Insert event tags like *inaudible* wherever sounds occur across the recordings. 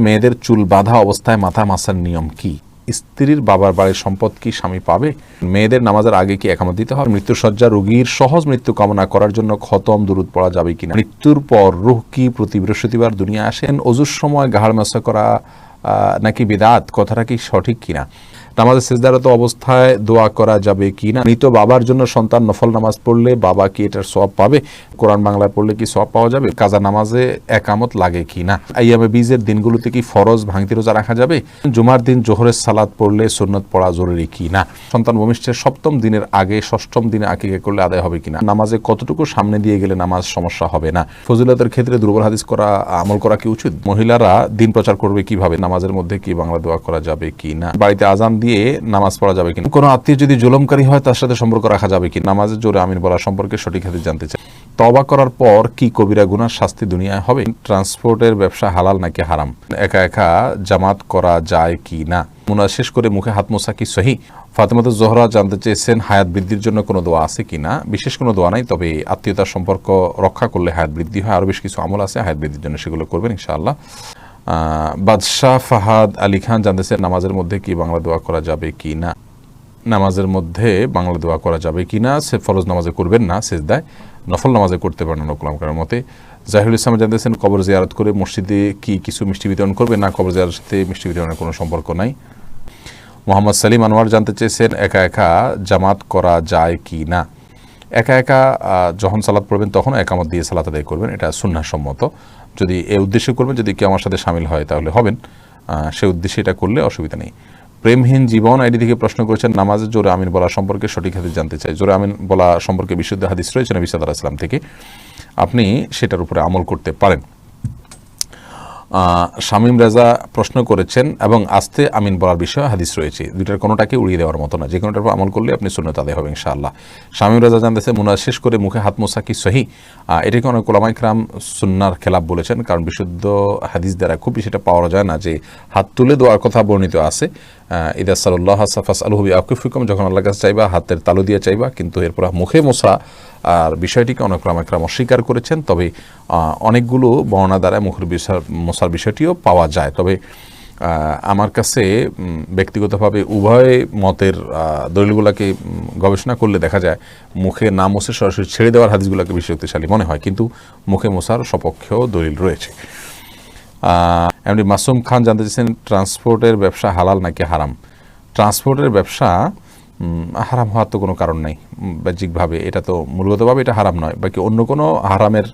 মেয়েদের চুল বাঁধা অবস্থায় মাথা মাসার নিয়ম কি? স্ত্রীর বাবার বাড়ির সম্পদ কি স্বামী পাবে? মেয়েদের নামাজের আগে কি একামত দিতে হবে? মৃত্যুসজ্জা রোগীর সহজ মৃত্যু কামনা করার জন্য খতম দূরত পড়া যাবে কিনা? মৃত্যুর পর রুহ কি প্রতি বৃহস্পতিবার দুনিয়া আসেন? অজুর সময় গাহাড় মেসা করা নাকি বিদাত? কথাটা কি সঠিক কিনা? নামাজের শেষদারত অবস্থায় দোয়া করা যাবে কি না মৃত বাবার জন্য সন্তান নফল নামাজ পড়লে বাবা কি এটার সব পাবে? কোরআন বাংলায় পড়লে কি সব পাওয়া যাবে? কাজা নামাজে একামত লাগে কি না আইয়ামে বীজের দিনগুলোতে কি ফরজ ভাঙতি রোজা রাখা যাবে? জুমার দিন জোহরের সালাদ পড়লে সুন্নত পড়া জরুরি কি না সন্তান ভূমিষ্ঠের সপ্তম দিনের আগে ষষ্ঠম দিনে আকিকে করলে আদায় হবে কিনা? নামাজে কতটুকু সামনে দিয়ে গেলে নামাজ সমস্যা হবে না? ফজিলতের ক্ষেত্রে দুর্বল হাদিস করা, আমল করা কি উচিত? মহিলারা দিন প্রচার করবে কীভাবে? নামাজের মধ্যে কি বাংলা দোয়া করা যাবে কি না বাড়িতে আজান দিয়ে নামাজ পড়া যাবে কিনা? কোনো আত্মীয় যদি জুলমকারী হয়, তার সাথে সম্পর্ক রাখা যাবে কি নামাজের জোরে আমিন বলা সম্পর্কে সঠিক হাদিস জানতে চাই। তবা করার পর কি কবিরা গুনার শাস্তি দুনিয়ায় হবে? ট্রান্সপোর্টের ব্যবসা হালাল নাকি হারাম? একা একা জামাত করা যায় কি না? মুনা শেষ করে মুখে হাত মোসা কি সহি? ফাতেমাত জোহরা জানতে চেয়েছেন, হায়াত বৃদ্ধির জন্য কোনো দোয়া আছে কি না? বিশেষ কোনো দোয়া নাই, তবে আত্মীয়তার সম্পর্ক রক্ষা করলে হায়াত বৃদ্ধি হয়। আরও বেশ কিছু আমল আছে, হায়াত বৃদ্ধির জন্য সেগুলো করবেন ইনশাআল্লাহ। বাদশাহ ফাহাদ আলী খান জানতেছেন নামাজের মধ্যে কি বাংলা দোয়া করা যাবে কি না? নামাজের মধ্যে বাংলা দোয়া করা যাবে কি না? সে ফরজ নামাজে করবেন না, সেজদায় নফল নামাজে করতে পারেন নকলাম করার মতে। জাহিরুল ইসলাম জানতেছেন কবর জিয়ারত করে মসজিদে কি কিছু মিষ্টি বিতরণ করবে? না, কবর জিয়ারতের সাথে মিষ্টি বিতরণের কোনো সম্পর্ক নাই। মোহাম্মদ সালিম আনোয়ার জানতে চেয়েছেন, একা একা জামাত করা যায় কি না? একা একা যখন সালাদ পড়বেন তখন একামত দিয়ে সালাত আদায় করবেন, এটা সুন্নাসম্মত যদি এ উদ্দেশ্য করবেন, যদি কেউ আমার সাথে সামিল হয়, তাহলে হবেন। সে উদ্দেশ্যে এটা করলে অসুবিধা নেই। প্রেমহীন জীবন আইডি থেকে প্রশ্ন করেছেন নামাজের জোরে আমিন বলা সম্পর্কে সঠিক হাদিস জানতে চাই। জোরে আমিন বলা সম্পর্কে বিশুদ্ধ হাদিস রয়েছে নবী সাদা আসলাম থেকে। আপনি সেটার উপরে আমল করতে পারেন। শামীম রাজা প্রশ্ন করেছেন এবং আস্তে আমিন বলার বিষয়ে হাদিস রয়েছে। দুইটার কোনোটাকে উড়িয়ে দেওয়ার মতো না। যে কোনোটার আমল করলে আপনি শূন্য তাদের হবে, ইনশাআল্লাহ। শামীম রাজা জানতেছে মুনা শেষ করে মুখে হাত মোসা কি সহি? এটাকে অনেক কোলামাইকরাম সুন্নার খেলাপ বলেছেন, কারণ বিশুদ্ধ হাদিস দ্বারা খুব এটা পাওয়া যায় না যে হাত তুলে দেওয়ার কথা বর্ণিত আছে। ইদা সাল্লাহ সাফাস আলহবি আকুফিকম, যখন আল্লাহ কাছে চাইবা, হাতের তালু দিয়ে চাইবা, কিন্তু এরপর মুখে মোসা আর বিষয়টিকে অনেক রামাকরাম অস্বীকার করেছেন, তবে অনেকগুলো বর্ণা দ্বারা মুখের বিষয় মশার বিষয়টিও পাওয়া যায়। তবে আমার কাছে ব্যক্তিগতভাবে উভয় মতের দলিলগুলোকে গবেষণা করলে দেখা যায় মুখে না মুছে সরাসরি ছেড়ে দেওয়ার হাদিসগুলোকে বেশি শক্তিশালী মনে হয়। কিন্তু মুখে মশার সপক্ষেও দলিল রয়েছে। এমনি মাসুম খান জানতে চেয়েছেন, ট্রান্সপোর্টের ব্যবসা হালাল নাকি হারাম? ট্রান্সপোর্টের ব্যবসা হারাম হওয়ার তো কোনো কারণ নাই। বাহ্যিকভাবে এটা তো মূলগতভাবে এটা হারাম নয়। বাকি অন্য কোনো হারামের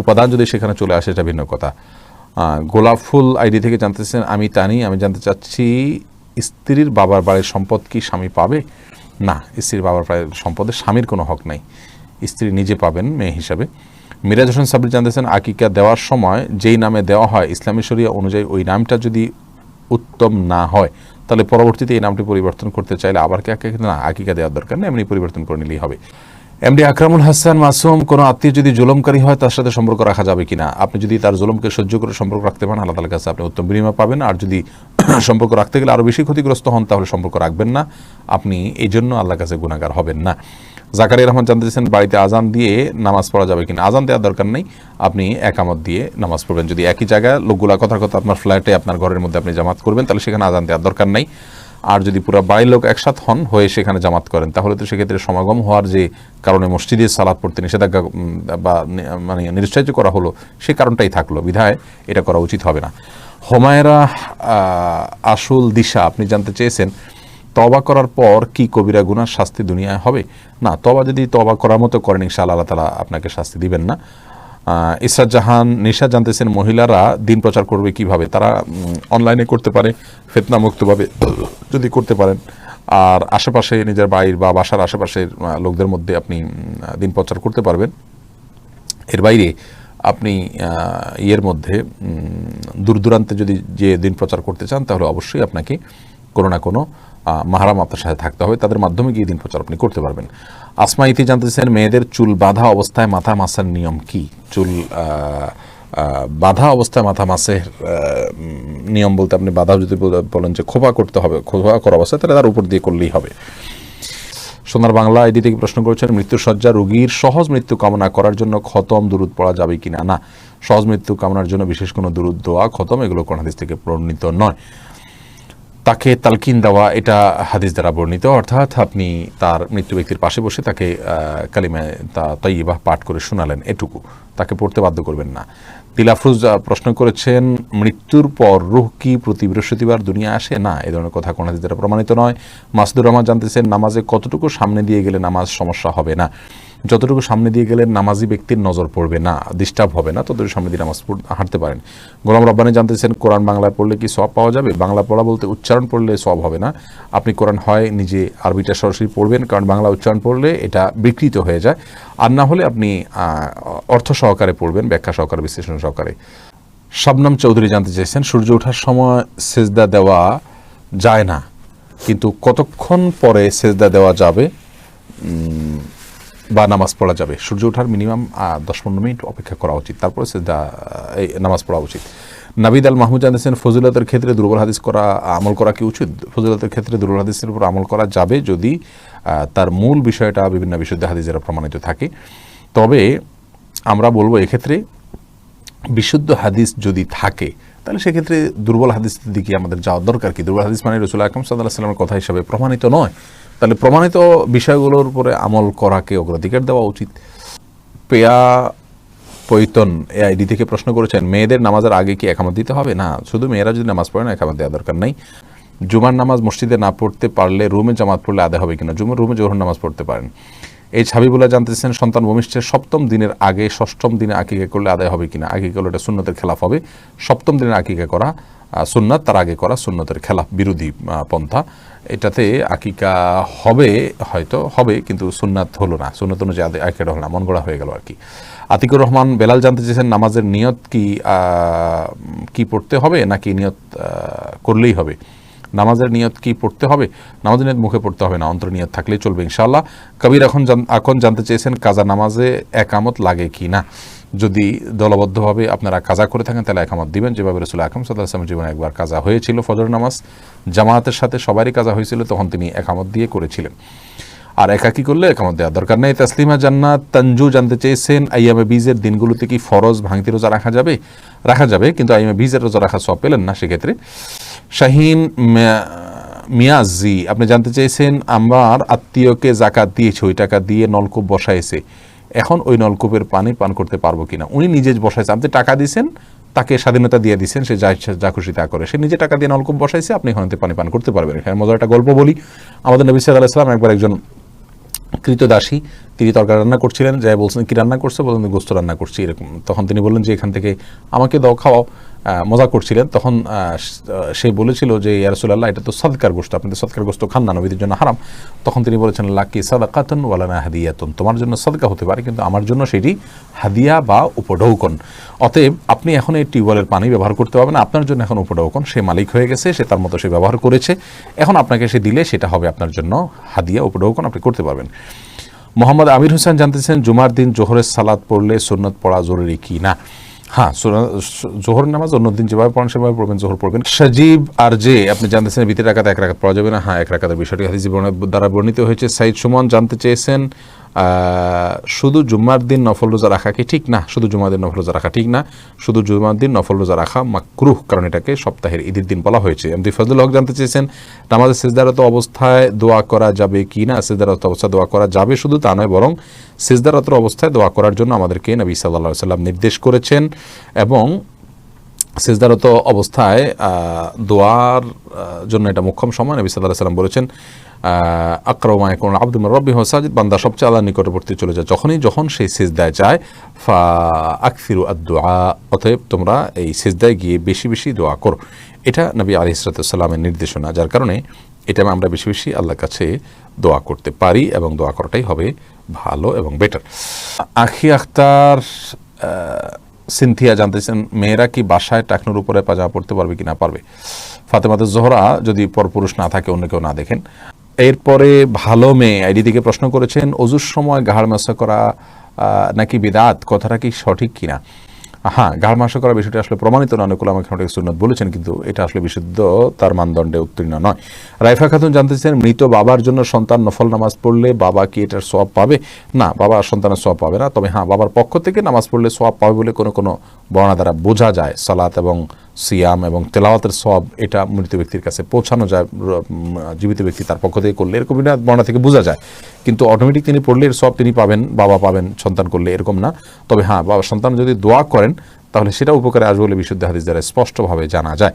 উপাদান যদি সেখানে চলে আসে, এটা ভিন্ন কথা। গোলাপ ফুল আইডি থেকে জানতেছেন আমি তানি আমি জানতে চাচ্ছি স্ত্রীর বাবার বাড়ির সম্পদ কি স্বামী পাবে? না, স্ত্রীর বাবার বাড়ির সম্পদে স্বামীর কোনো হক নাই। স্ত্রী নিজে পাবেন মেয়ে হিসাবে। মিরাজ হোসেন সাবির জানতেছেন আকিকা দেওয়ার সময় যেই নামে দেওয়া হয়, ইসলামী শরিয়া অনুযায়ী ওই নামটা যদি উত্তম না হয়, তাহলে পরবর্তীতে এই নামটি পরিবর্তন করতে চাইলে আবার কি আকিকা না, আকিকা দেওয়ার দরকার নেই, এমনি পরিবর্তন করে নিলেই হবে। এমডি আকরামুল হাসান মাসুম, কোনো আত্মীয় যদি জুলমকারী হয়, তার সাথে সম্পর্ক রাখা যাবে কিনা? আপনি যদি তার জুলমকে সহ্য করে সম্পর্ক রাখতে পারেন, আল্লাহ তালার কাছে আপনি উত্তম বিনিময় পাবেন। আর যদি *clears throat* সম্পর্ক রাখতে গেলে আরও বেশি ক্ষতিগ্রস্ত হন, তাহলে সম্পর্ক রাখবেন না। আপনি এই জন্য আল্লাহর কাছে গুণাগার হবেন না। জাকারিয়া রহমান জানতে চাইছেন, বাড়িতে আজান দিয়ে নামাজ পড়া যাবে কিনা? আজান দেওয়ার দরকার নেই। আপনি একামত দিয়ে নামাজ পড়বেন। যদি একই জায়গায় লোকগুলা কথার কথা আপনার ফ্ল্যাটে আপনার ঘরের মধ্যে আপনি জামাত করবেন, তাহলে সেখানে আজান দেওয়ার দরকার নেই। আর যদি পুরো বাড়ির লোক একসাথ হন, হয়ে সেখানে জামাত করেন, তাহলে তো সেক্ষেত্রে সমাগম হওয়ার যে কারণে মসজিদে সালাদ পড়তে নিষেধাজ্ঞা বা মানে নিরুৎসাহিত করা হলো, সে কারণটাই থাকল। বিধায় এটা করা উচিত হবে না। হোমায়রা আসল দিশা আপনি জানতে চেয়েছেন তবা করার পর কি কবিরা গুনার শাস্তি দুনিয়ায় হবে? না তবা যদি তবা করার মতো করেন, ইনশাআল্লাহ আল্লাহ তালা আপনাকে শাস্তি দিবেন না। ইসরাত জাহান নিশা জানতেছেন মহিলারা দিন প্রচার করবে কীভাবে? তারা অনলাইনে করতে পারে ফেতনা মুক্তভাবে যদি করতে পারেন। আর আশেপাশে নিজের বাড়ির বা বাসার আশেপাশের লোকদের মধ্যে আপনি দিন প্রচার করতে পারবেন। এর বাইরে আপনি ইয়ের মধ্যে দূর দূরান্তে যদি যে দিন প্রচার করতে চান, তাহলে অবশ্যই আপনাকে কোনো না কোনো মাহারাম আপনার সাথে থাকতে হবে। তাদের মাধ্যমে গিয়ে দিন প্রচার আপনি করতে পারবেন। আসমা ইতি জানতে জানতেছেন মেয়েদের চুল বাঁধা অবস্থায় মাথা মাসার নিয়ম কি? চুল বাঁধা অবস্থায় মাথা মাসের নিয়ম বলতে আপনি বাধা যদি বল- বলেন যে খোপা করতে হবে, খোপা করা অবস্থায়, তাহলে তার উপর দিয়ে করলেই হবে। সোনার বাংলা আইডি থেকে প্রশ্ন করেছেন, মৃত্যুসজ্জা রোগীর সহজ মৃত্যু কামনা করার জন্য খতম দুরুদ পড়া যাবে কিনা? না, সহজ মৃত্যু কামনার জন্য বিশেষ কোনো দুরুদ, দোয়া, খতম, এগুলো কোন হাদিস থেকে প্রণীত নয়। তাকে তালকিন দেওয়া এটা হাদিস দ্বারা বর্ণিত। অর্থাৎ আপনি তার মৃত্যু ব্যক্তির পাশে বসে তাকে আহ, কালিমায় তা তৈবাহ পাঠ করে শোনালেন। এটুকু। তাকে পড়তে বাধ্য করবেন না। তিলাফরুজ প্রশ্ন করেছেন মৃত্যুর পর রুহ কি প্রতি বৃহস্পতিবার দুনিয়া আসে? না এ ধরনের কথা কোন দ্বারা প্রমাণিত নয়। মাসুদুর রহমান জানতেছেন নামাজে কতটুকু সামনে দিয়ে গেলে নামাজ সমস্যা হবে না? যতটুকু সামনে দিয়ে গেলে নামাজি ব্যক্তির নজর পড়বে না ডিস্টার্ব হবে না, ততটুকু সামনে দিয়ে নামাজ হাঁটতে পারেন। গোলাম রব্বানি জানতেছেন, কোরআন বাংলায় পড়লে কি সব পাওয়া যাবে? বাংলা পড়া বলতে উচ্চারণ পড়লে সব হবে না। আপনি কোরআন হয় নিজে আরবিটা সরাসরি পড়বেন, কারণ বাংলা উচ্চারণ পড়লে এটা বিকৃত হয়ে যায়। আর না হলে আপনি অর্থ সহকারে পড়বেন, ব্যাখ্যা সহকারে, বিশ্লেষণ সহকারে। শবনম চৌধুরী জানতে চেয়েছেন, সূর্য ওঠার সময় সেজদা দেওয়া যায় না, কিন্তু কতক্ষণ পরে সেজদা দেওয়া যাবে? বা নামাজ পড়া যাবে। সূর্য ওঠার মিনিমাম দশ পনেরো মিনিট অপেক্ষা করা উচিত। তারপরে এই নামাজ পড়া উচিত। নাবিদ আল মাহমুদ জানিয়েছেন, ফজিলতের ক্ষেত্রে দুর্বল হাদিস করা, আমল করা কি উচিত? ফজিলতের ক্ষেত্রে দুর্বল হাদিসের উপর আমল করা যাবে যদি তার মূল বিষয়টা বিভিন্ন বিশুদ্ধ হাদিসেরা প্রমাণিত থাকে। তবে আমরা বলব এক্ষেত্রে, বিশুদ্ধ হাদিস যদি থাকে তাহলে সেক্ষেত্রে দুর্বল হাদিসের দিকে আমাদের যাওয়ার দরকার কি? দুর্বল হাদিস মানে রসুল আকরম সাল্লাহ সাল্লামের কথা হিসাবে প্রমাণিত নয়। তাহলে প্রমাণিত বিষয়গুলোর উপরে আমল করাকে অগ্রাধিকার দেওয়া উচিত। পেয়া পৈতন এ আইডি থেকে প্রশ্ন করেছেন, মেয়েদের নামাজের আগে কি একামত দিতে হবে? না, শুধু মেয়েরা যদি নামাজ পড়ে না, একামত দেওয়া দরকার নাই। জুমার নামাজ মসজিদে না পড়তে পারলে রুমে জামাত পড়লে আদায় হবে কিনা? জুমার রুমে জোহর নামাজ পড়তে পারেন। এই ছাবিবুল্লাহ জানতেছেন, সন্তান ভূমিষ্ঠের সপ্তম দিনের আগে ষষ্ঠম দিনে আকিকা করলে আদায় হবে কিনা? আকিকা করলে এটা সুন্নতের খেলাফ হবে। সপ্তম দিনের আকিকা করা সুন্নাত, তার আগে করা সুন্নতের খেলাফ, বিরোধী পন্থা। এটাতে আকিকা হবে, হয়তো হবে, কিন্তু সুন্নাত হলো না। সুন্নত অনুযায়ী আকিকাটা হলো না, মন গড়া হয়ে গেল আর কি। আতিকুর রহমান বেলাল জানতে চেয়েছেন নামাজের নিয়ত কি কি পড়তে হবে, নাকি নিয়ত করলেই হবে? নামাজের নিয়ত কি পড়তে হবে? নামাজের নিয়ত মুখে পড়তে হবে না অন্তর নিয়ত থাকলেই চলবে ইনশাআল্লাহ। কবির এখন এখন জানতে চেয়েছেন কাজা নামাজে একামত লাগে কি না? যদি দলবদ্ধভাবে আপনারা কাজা করে থাকেন, তাহলে একামত দিবেন। যেভাবে রসুল সাল্লাহ আসলামের জীবনে একবার কাজা হয়েছিল, ফজর নামাজ, জামায়াতের সাথে সবারই কাজা হয়েছিল, তখন তিনি একামত দিয়ে করেছিলেন। আর একাকি করলে একামত দেওয়ার দরকার নেই। তাসলিমা জান্নাত, তানজু জানতে চেয়েছেন, আইয়ামে বীজের দিনগুলোতে কি ফরজ ভাঙতি রোজা রাখা যাবে? রাখা যাবে, কিন্তু আইয়ামে বীজের রোজা রাখা সব পেলেন না, সেক্ষেত্রে শাহিন মিয়া- মিয়াজি, আপনি জানতে চেয়েছেন, আমার আত্মীয়কে জাকাত দিয়েছে, ওই টাকা দিয়ে নলকূপ বসাইছে। এখন ওই নলকূপের পানি পান করতে পারব কিনা? উনি নিজে বসাইছে। আপনি টাকা দিয়েছেন, তাকে স্বাধীনতা দিয়ে দিচ্ছেন সে যা যা খুশি তা করে। সে নিজে টাকা দিয়ে নলকূপ বসাইছে, আপনি এখান থেকে পানি পান করতে পারবেন। এখানে মজার একটা গল্প বলি। আমাদের নবী সাল্লাহ ইসলাম একবার একজন কৃতদাসী, তিনি তরকারি রান্না করছিলেন, যাই বলছেন, কি রান্না করছে? বললেন গোস্ত রান্না করছি, এরকম। তখন তিনি বললেন যে, এখান থেকে আমাকে দাও, খাওয়াও। মজা করছিলেন, তখন স- বলেছিল যে ইয়ারসুল্লাহ এটা তো সদকার গোস্ত আপনি তো সদকার গোস্ত খান না, নবীদের জন্য হারাম। তখন তিনি বলেছেন, লাকি সাদাকাতন ওয়ালানা হাদিয়াতন, তোমার জন্য সদকা হতে পারে, কিন্তু আমার জন্য সেটি হাদিয়া বা উপঢৌকন। অতএব আপনি এখন এই টিউবওয়েলের পানি ব্যবহার করতে পারবেন আপনার জন্য এখন উপঢৌকন, সে মালিক হয়ে গেছে, সে তার মতো সে ব্যবহার করেছে। এখন আপনাকে সে দিলে সেটা হবে আপনার জন্য হাদিয়া, উপঢৌকন, আপনি করতে পারবেন। মোহাম্মদ আমির হোসেন জানতেছেন জুমার দিন জোহরের সালাদ পড়লে সুন্নত পড়া জরুরি কি না? হ্যাঁ জোহর নামাজ অন্যদিন যেভাবে পড়েন, সেভাবে পড়বেন, জোহর পড়বেন। সজীব আর যে আপনি জানতেছেন ভিতরে রাখাতে এক রাখাত পড়া যাবে না? হ্যাঁ এক রাখাতের বিষয়টি হাদিস দ্বারা বর্ণিত হয়েছে। সাইদ সুমন জানতে চেয়েছেন শুধু জুম্মার দিন নফল রোজা রাখা কি ঠিক না? শুধু জুম্মার দিন নফল রোজা রাখা ঠিক না। শুধু জুম্মার দিন নফল রোজা রাখা মাকরুহ, কারণ এটাকে সপ্তাহের ঈদের দিন বলা হয়েছে। এমদি ফজলুল হক জানতে চেয়েছেন, নামাজের সিজদারত অবস্থায় দোয়া করা যাবে কি না? সিজদারত অবস্থায় দোয়া করা যাবে শুধু তা নয়, বরং সিজদারত অবস্থায় দোয়া করার জন্য আমাদেরকে নবী সাল্লাহ সাল্লাম নির্দেশ করেছেন এবং সেজদারত অবস্থায় দোয়ার জন্য এটা মুখ্যম সময়। নবী সাল্লাহ সাল্লাম বলেছেন আক্রমায় কোন আব্দুল রব্বি হোসাজিদ বান্দা সবচেয়ে আল্লাহ নিকটবর্তী চলে যায়। যখনই, যখন সেই সেজদায় যায়, ফা আকফিরু আদোয়া অতএব তোমরা এই সেজদায় গিয়ে বেশি বেশি দোয়া করো। এটা নবী আলি ইসরাতামের নির্দেশনা, যার কারণে এটা আমরা বেশি বেশি আল্লাহর কাছে দোয়া করতে পারি এবং দোয়া করাটাই হবে ভালো এবং বেটার আখি আখতার সিনথিয়া জানতেছেন মেয়েরা কি বাসায় টাকনোর উপরে পাজামা পড়তে পারবে কি না পারবে? ফাতেমাতে জোহরা, যদি পরপুরুষ না থাকে, অন্য কেউ না দেখেন। এরপরে ভালো মেয়ে আইডি থেকে প্রশ্ন করেছেন, অজুর সময় ঘাড় মাসা করা নাকি বিদাত? কথাটা কি সঠিক কিনা? হ্যাঁ গাল মাংস করার বিষয়টি আসলে প্রমাণিত না অনেকগুলো আমাকে সুন্নত বলেছেন, কিন্তু এটা আসলে বিশুদ্ধ, তার মানদণ্ডে উত্তীর্ণ নয়। রাইফা খাতুন জানতে চান মৃত বাবার জন্য সন্তান নফল নামাজ পড়লে বাবা কি এটার সব পাবে? না, বাবা সন্তানের সব পাবে না। তবে হ্যাঁ বাবার পক্ষ থেকে নামাজ পড়লে সব পাবে বলে কোনো কোনো বর্ণা দ্বারা বোঝা যায় সালাত এবং সিয়াম এবং তেলাওয়াতের সব এটা মৃত ব্যক্তির কাছে পৌঁছানো যায় জীবিত ব্যক্তি তার পক্ষ থেকে করলে, এরকম না বর্ণা থেকে বোঝা যায়। কিন্তু অটোমেটিক তিনি পড়লে এর সব তিনি পাবেন, বাবা পাবেন, সন্তান করলে এরকম না। তবে হ্যাঁ বাবা সন্তান যদি দোয়া করেন, তাহলে সেটা উপকারে আসবে বলে বিশুদ্ধ হাদিস দ্বারা স্পষ্টভাবে জানা যায়।